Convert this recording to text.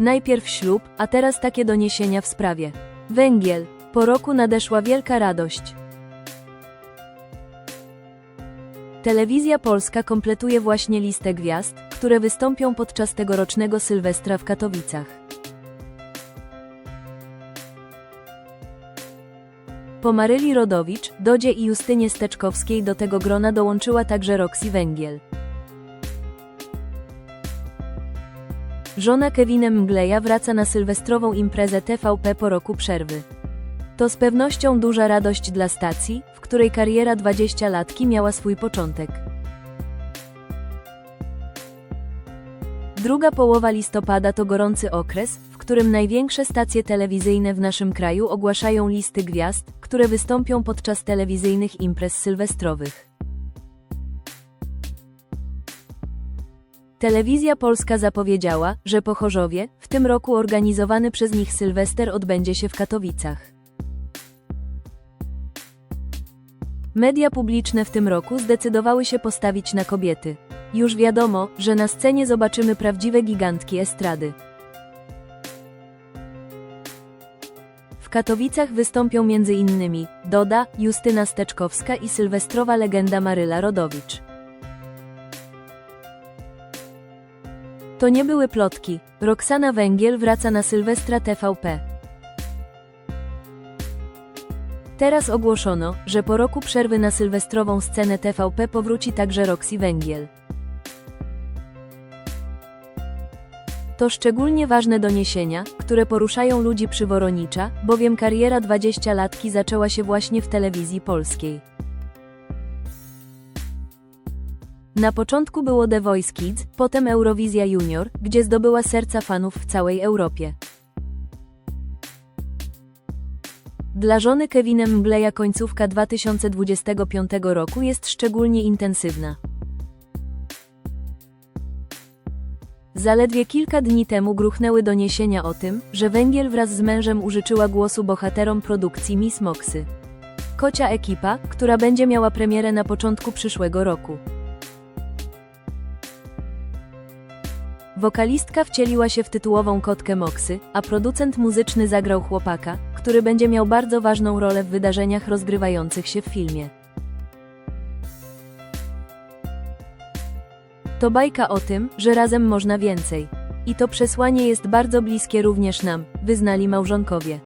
Najpierw ślub, a teraz takie doniesienia w sprawie. Węgiel. Po roku nadeszła wielka radość. Telewizja Polska kompletuje właśnie listę gwiazd, które wystąpią podczas tegorocznego Sylwestra w Katowicach. Po Maryli Rodowicz, Dodzie i Justynie Steczkowskiej do tego grona dołączyła także Roxy Węgiel. Żona Kevina Mgleja wraca na sylwestrową imprezę TVP po roku przerwy. To z pewnością duża radość dla stacji, w której kariera 20-latki miała swój początek. Druga połowa listopada to gorący okres, w którym największe stacje telewizyjne w naszym kraju ogłaszają listy gwiazd, które wystąpią podczas telewizyjnych imprez sylwestrowych. Telewizja Polska zapowiedziała, że po Chorzowie, w tym roku organizowany przez nich Sylwester odbędzie się w Katowicach. Media publiczne w tym roku zdecydowały się postawić na kobiety. Już wiadomo, że na scenie zobaczymy prawdziwe gigantki estrady. W Katowicach wystąpią m.in. Doda, Justyna Steczkowska i sylwestrowa legenda Maryla Rodowicz. To nie były plotki. Roxana Węgiel wraca na Sylwestra TVP. Teraz ogłoszono, że po roku przerwy na sylwestrową scenę TVP powróci także Roxy Węgiel. To szczególnie ważne doniesienia, które poruszają ludzi przyworonicza, bowiem kariera 20-latki zaczęła się właśnie w telewizji polskiej. Na początku było The Voice Kids, potem Eurowizja Junior, gdzie zdobyła serca fanów w całej Europie. Dla żony Kevina Mgleja końcówka 2025 roku jest szczególnie intensywna. Zaledwie kilka dni temu gruchnęły doniesienia o tym, że Węgiel wraz z mężem użyczyła głosu bohaterom produkcji Miss Moxy. Kocia ekipa, która będzie miała premierę na początku przyszłego roku. Wokalistka wcieliła się w tytułową kotkę Moxy, a producent muzyczny zagrał chłopaka, który będzie miał bardzo ważną rolę w wydarzeniach rozgrywających się w filmie. To bajka o tym, że razem można więcej. I to przesłanie jest bardzo bliskie również nam, wyznali małżonkowie.